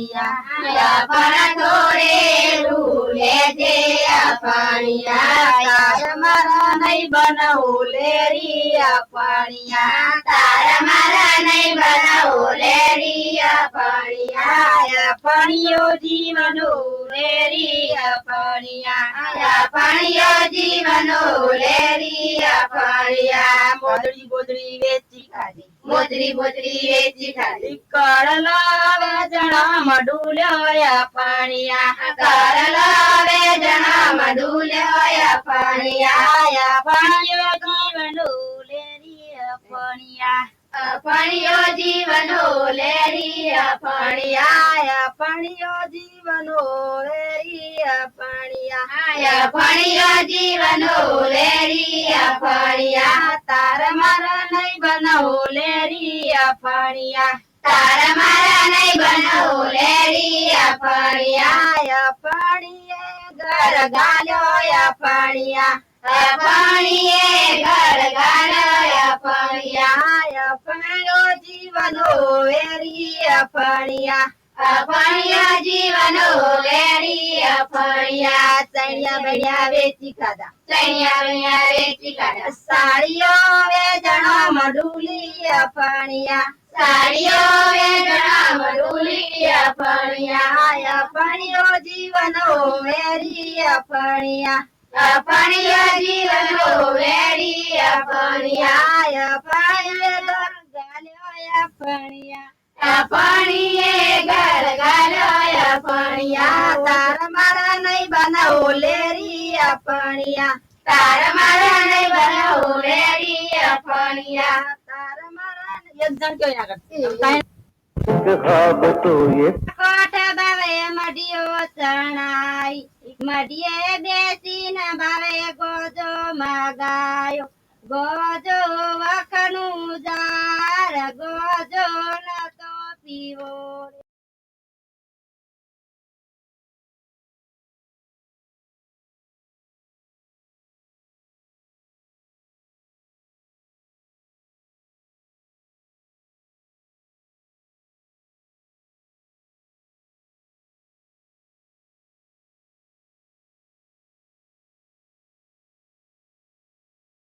અફણિયા પણ થોડે જીવનો લેરી અફણિયા અફણિયો જીવનો લેરી અફણિયા મોદડી ગોદડી વેચી મોદરી મોદરી વેચી ખાધી કરલા વેચણા મડુલ્યા પાણીયા કરલા વેચણા મડુલ્યા પાણીયા પાણીયો જીવનો લેરી અપણિયા અપણિયો જીવનો લેરી અપણિયા અપણિયો જીવનો લેરી અપણિયા અપણિયો જીવનો મારા નહીં બનાવો લેરી ઘર ગાલ્યો ઘર ગાલ્યો જીવનો વેરી અપણિયા અપણ્યા જીવનો ચણિયા બળિયા વેચી ખાધા ચણિયા બળિયા વેચી ખાધા સાડીઓ વેચણો મડુલી અપણિયા. સાડીઓ વેચણો મડુલી અપણિયા. અપણ્યો જીવનો વેરી અપણિયા. અપણ્યો જીવનો વેરી અપણિયા. અપણ્યો ગાલ્યો અપણિયા. અપણીએ ઘર ગાલ્યો અપણિયા તાર મારા નહીં બનાવો લેરી અપણિયા તાર મારા નહીં બનાવો લેરી અપણિયા તાર મારા એક જણ કયો ના કરતી ખાબ તો એ કોઠ બાવે મઢિયો ચણાઈ મઢિયે બેસીને બાવે ગોજો માગાયો ગોજો વખનું જાર ગોજો positivo.